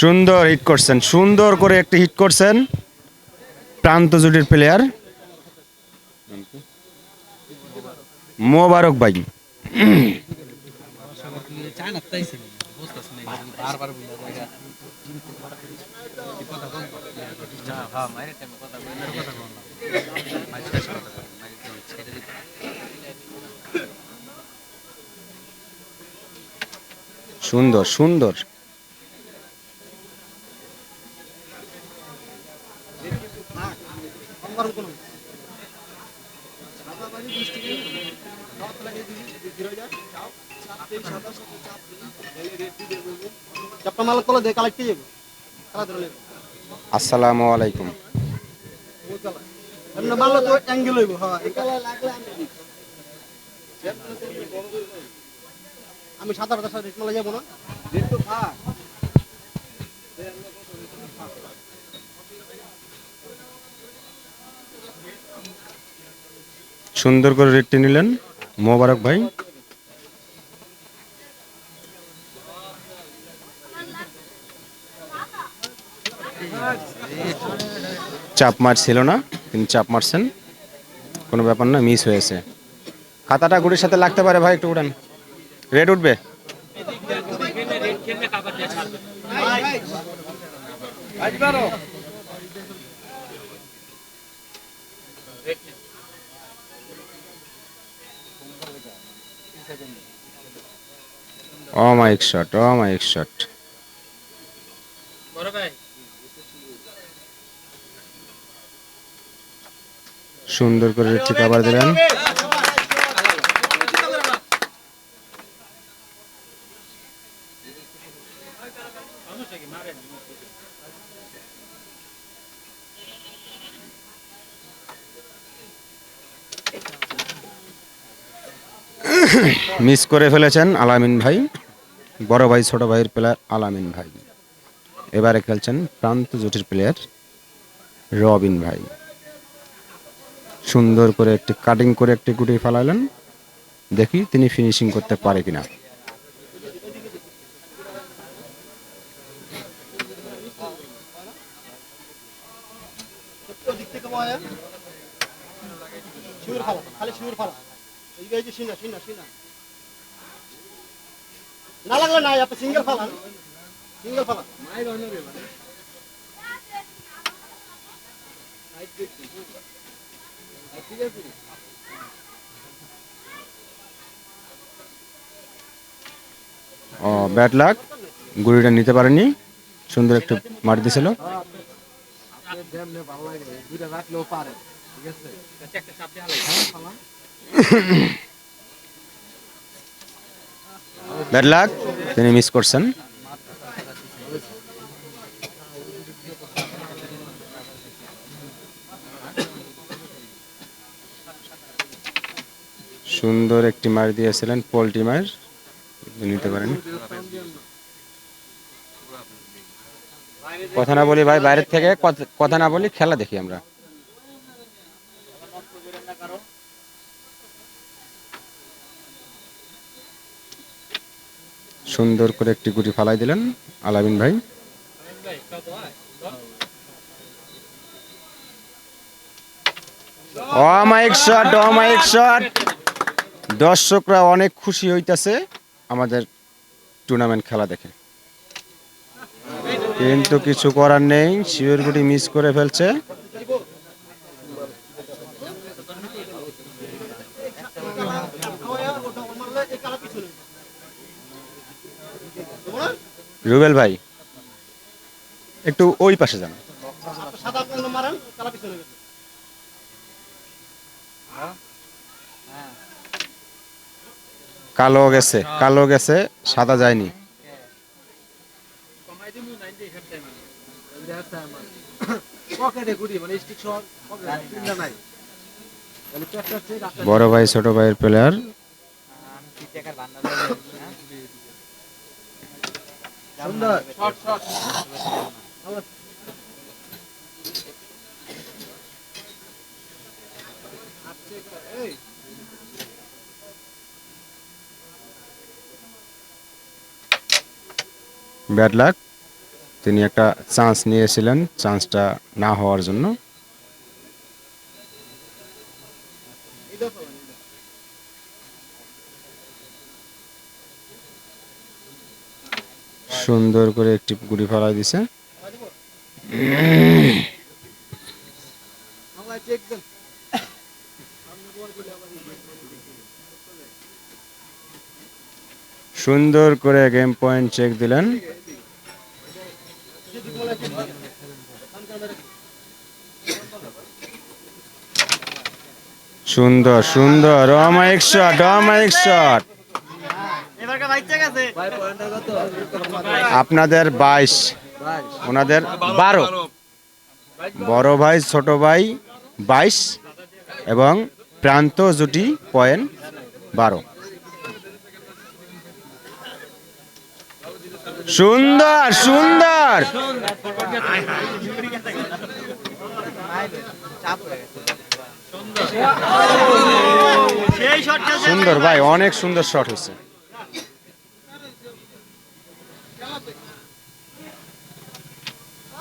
সুন্দর হিট করছেন। সুন্দর করে একটি হিট করছেন প্রান্ত জুটির প্লেয়ার মোবারক ভাই। সুন্দর না তাইছে বুঝতেছ না বারবার বলে জায়গা কথা বল না হ্যাঁ মায়ের টাইমে কথা বল না কথা বল না মাঝে শেষ কথা বল মাঝে ছেড়ে দিতে সুন্দর সুন্দর চাপটা মাল তোলা দে কালেক্টে যাবে খেলা ধরে আসসালামু আলাইকুম। হ্যাঁ আমি সাত আট সাথে মালা যাব না। সুন্দর করে রেটটি নিলেন। মোবারক ভাই চাপ মারছিল না কিন্তু চাপ মারছেন কোনো ব্যাপার না মিস হয়েছে খাতাটা গুড়ির সাথে লাগতে পারে ভাই একটু উড়ান রেড উঠবে অমায়িক শট অমায়িক শট। সুন্দর করে রেটটি কাবার দিলেন। মিস করে ফেলেছেন আলামিন ভাই। বড় ভাই, ছোট ভাইয়ের প্লেয়ার আলামিন ভাই। এবারে খেলছেন প্রান্ত জুটির প্লেয়ার রবিন ভাই। সুন্দর করে একটি কাটিং করে একটি গুটি ফেলালেন। দেখি তিনি ফিনিশিং করতে পারে কিনা। খালি লাগলে না আপনি সিঙ্গেল ফালান সিঙ্গেল ফালা ও ব্যাড লাক গুড়িটা নিতে পারেনি। সুন্দর একটু মার দিছিল একটা চাপ দিয়ে হালাই ব্যাড লাক তিনি মিস করছেন। সুন্দর একটি মার দিয়েছিলেন পোল্ট্রি মার। নিতে পারেন। কথা না বলি ভাই, বাইরের থেকে কথা- কথা না বলি খেলা দেখি আমরা। সুন্দর করে একটি গুটি ফালাই দিলেন আলামিন ভাই। দর্শকরা অনেক খুশি হইতাছে আমাদের টুর্নামেন্ট খেলা দেখে। কিন্তু কিছু করার নেই, শিবের গুটি মিস করে ফেলছে। রুবেল ভাই, একটু ওই পাশে যান। কালা গেছে, কালো গেছে, সাদা যায়নি। কমাই দিমু 90 হেড টাইম পকেটে গুড়ি স্টিক শট পকেটে তিনটা নাই তাহলে চারটা চেক বড় ভাই, ছোট ভাইয়ের প্লেয়ার সুন্দর। Short short bad luck. তিনি একটা চান্স নিয়েছিলেন চান্সটা না হওয়ার জন্য। সুন্দর করে একটি গুড়ি ফেলা দিছে। সুন্দর করে গেম পয়েন্ট চেক দিলেন। সুন্দর সুন্দর অমায়িক শট অমায়িক শট আপনাদের বাইশ। ওনাদের বারো। বড় ভাই, ছোট ভাই, বাইশ এবং প্রান্ত জুটি পয়েন্ট বারো। সুন্দর সুন্দর। সুন্দর ভাই, অনেক সুন্দর শট হয়েছে।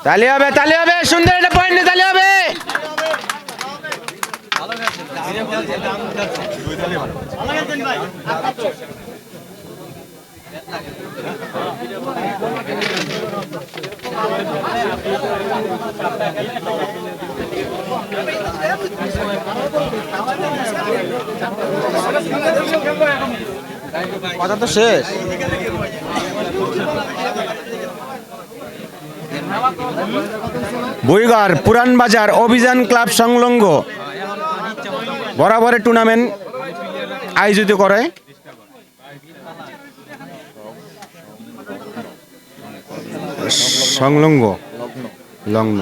তালি হবে তালি হবে সুন্দর একটা পয়েন্ট তালি হবে। কথা তো শেষ। বইগার পুরান বাজার অভিযান ক্লাব সংলগ্ন। বরাবরের টুর্নামেন্ট আয়োজিত করে। সংলগ্ন লগ্ন।